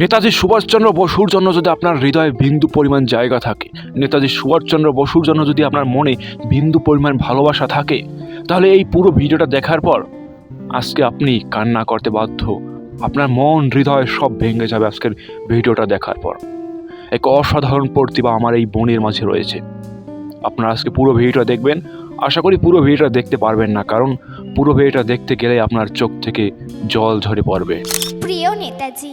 নেতাজি সুভাষচন্দ্র বসুর জন্য যদি আপনার হৃদয়ে বিন্দু পরিমাণ জায়গা থাকে, নেতাজি সুভাষচন্দ্র বসুর জন্য যদি আপনার মনে বিন্দু পরিমাণ ভালোবাসা থাকে, তাহলে এই পুরো ভিডিওটা দেখার পর আজকে আপনি কান্না করতে বাধ্য, আপনার মন, হৃদয় সব ভেঙে যাবে আজকের ভিডিওটা দেখার পর। এক অসাধারণ প্রতিভা আমার এই বোনের মাঝে রয়েছে। আপনারা আজকে পুরো ভিডিওটা দেখবেন। আশা করি পুরো ভিডিওটা দেখতে পারবেন না, কারণ পুরো ভিডিওটা দেখতে গেলে আপনার চোখ থেকে জল ঝরে পড়বে। প্রিয় নেতাজি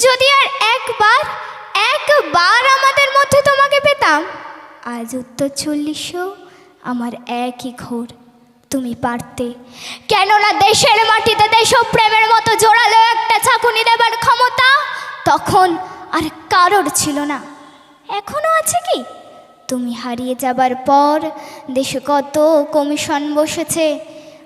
যদি আর একবার একবার আমাদের মধ্যে তোমাকে পেতাম, আজ উত্তর চল্লিশও আমার একই ঘোর। তুমি পারতে। কেননা দেশের মাটিতে দেশপ্রেমের মতো জোরালো একটা চাকুনি দেবার ক্ষমতা তখন আর কারোর ছিল না। এখনও আছে কি? তুমি হারিয়ে যাবার পর দেশে কত কমিশন বসেছে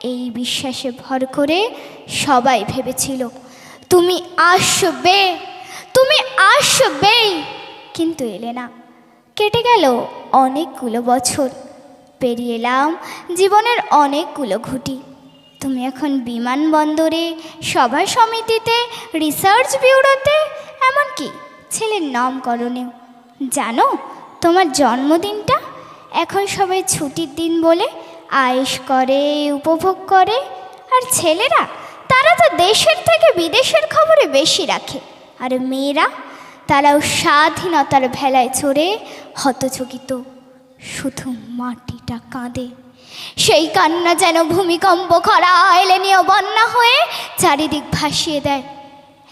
এই বিশ্বাসে ভর করে সবাই ভেবেছিল, তুমি আসবে, তুমি আসবেই কিন্তু এলে না। কেটে গেল অনেকগুলো বছর। পেরিয়ে এলাম জীবনের অনেকগুলো ঘুটি। তুমি এখন বিমানবন্দরে, সভা সমিতিতে, রিসার্চ ব্যুরোতে এমনকি ছেলের নামকরণেও। জানো, তোমার জন্মদিনটা এখন সবাই ছুটির দিন বলে আয়েশ করে, উপভোগ করে। আর ছেলেরা, তারা তো দেশের থেকে বিদেশের খবরে বেশি রাখে। আর মেয়েরা, তারাও স্বাধীনতার ভেলায় চড়ে হতচকিত, শুধু মাটিটা কাঁদে। সেই কান্না যেন ভূমিকম্প খরা এলেনীয় বন্যা হয়ে চারিদিক ভাসিয়ে দেয়।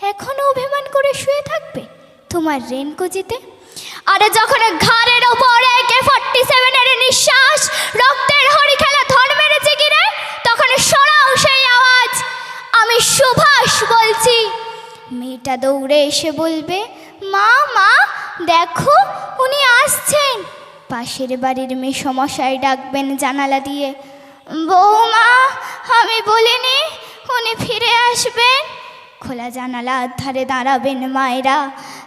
এখনও অভিমান করে শুয়ে থাকবে তোমার রেনকোজিতে? আরে যখন ঘাড়ের ওপরে কে ফর্টি সেভেনের নিঃশ্বাস, রক্তের হরি খেলা ধর মেরেছে কিরে তখন শোনাও সেই আওয়াজ। আমি সুভাষ বলছি। মেয়েটা দৌড়ে এসে বলবে, মা মা, দেখো, উনি আসছেন। পাশের বাড়ির মেয়ে সমস্যায় ডাকবেন জানালা দিয়ে, বৌমা, আমি বলিনি উনি ফিরে আসবেন। খোলা জানালার ধারে দাঁড়াবেন মায়েরা।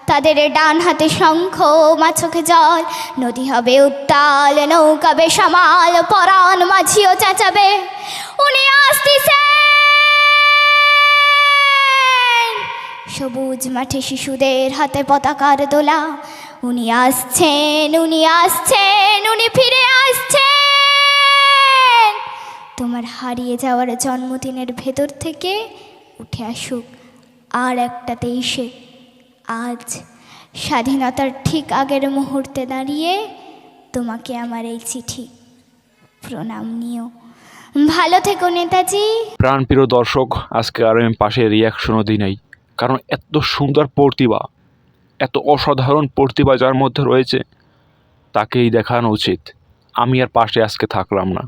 তাদের ডান হাতে শঙ্খ মা চোখে জল। নদী হবে উত্তাল, নৌকা বেসামাল, পরাণ মাঝিও চেঁচাবে। উনি আসতেছেন। সবুজ মাঠে শিশুদের হাতে পতাকার দোলা। উনি আসছেন উনি আসছেন, উনি ফিরে আসছেন। তোমার হারিয়ে যাওয়ার জন্মদিনের ভেতর থেকে উঠে আসুক। আর একটা তেইশে আজ স্বাধীনতার ঠিক আগের মুহূর্তে দাঁড়িয়ে তোমাকে আমার এই চিঠি প্রণাম নিও। ভালো থেকো নেতাজি। প্রাণপ্রিয় দর্শক, আজকে আর আমি পাশে রিয়াকশনও দিই নাই, কারণ এত সুন্দর প্রতিভা, এত অসাধারণ প্রতিভা যার মধ্যে রয়েছে, তাকেই দেখানো উচিত। আমি আর পাশে আজকে থাকলাম না।